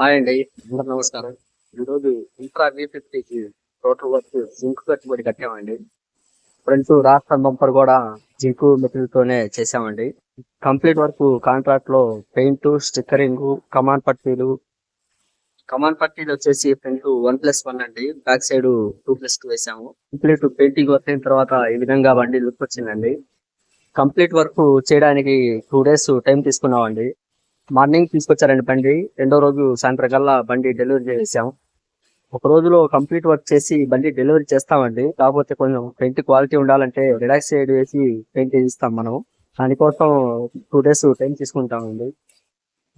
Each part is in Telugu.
హాయ్ అండి. నమస్కారం. ఈరోజు ఇంట్రా వి ఫిఫ్టీకి టోటల్ వర్క్ జింక్ కట్టుబడి కట్టామండి. ఫ్రంట్ రాష్ట్ర బంపర్ కూడా జింక్ మెటీరియల్తోనే చేసామండి కంప్లీట్ వర్క్ కాంట్రాక్ట్లో పెయింట్ స్టిక్కరింగ్ కమాన్ పట్టీలు. కమాన్ పట్టీలు వచ్చేసి ఫ్రంట్ వన్ ప్లస్ వన్ అండి. Back side two plus two వేసాము. కంప్లీట్ పెయింటింగ్ వర్క్ అయిన తర్వాత ఈ విధంగా బండి లుక్ వచ్చిందండి. కంప్లీట్ వర్క్ చేయడానికి టూ డేస్ టైం తీసుకున్నామండి. మార్నింగ్ తీసుకొచ్చారండి బండి. రెండో రోజు సాయంత్రం కల్లా బండి డెలివరీ చేసాం ఒక రోజులో కంప్లీట్ వర్క్ చేసి బండి డెలివరీ చేస్తామండి. కాకపోతే కొంచెం పెయింట్ క్వాలిటీ ఉండాలంటే రిలాక్స్ సైడ్ వేసి పెయింట్ ఇస్తాం మనం దానికోసం టూ డేస్ టైం తీసుకుంటామండి.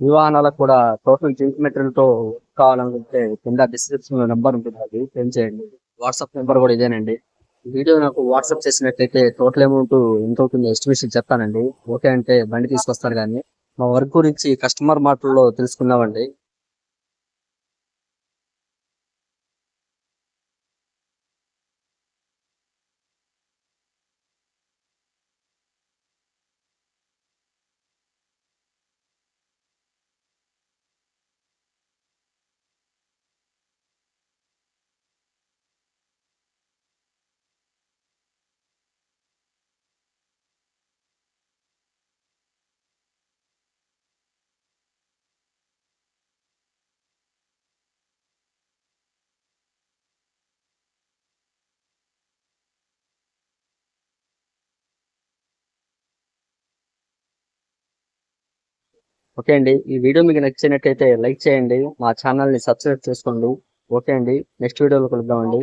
ఈ వాహనాలకు కూడా టోటల్ జింక్తో కావాలనుకుంటే కింద డిస్క్రిప్షన్లో నెంబర్ ఉంటుంది అది. సెండ్ చేయండి? వాట్సాప్ నెంబర్ కూడా ఇదేనండి. వీడియో నాకు వాట్సాప్ చేసినట్లయితే టోటల్ అమౌంట్ ఎంత అవుతుందో ఎస్టిమేషన్ చెప్తానండి. ఓకే అంటే బండి తీసుకొస్తారు కానీ. మా వర్క్ గురించి కస్టమర్ మాటల్లో తెలుసుకుందామండి. ఓకే అండి. ఈ వీడియో మీకు నచ్చినట్టయితే లైక్ చేయండి. మా ఛానల్ని సబ్స్క్రైబ్ చేసుకోండి. ఓకే అండి. నెక్స్ట్ వీడియోలో కలుద్దామండి.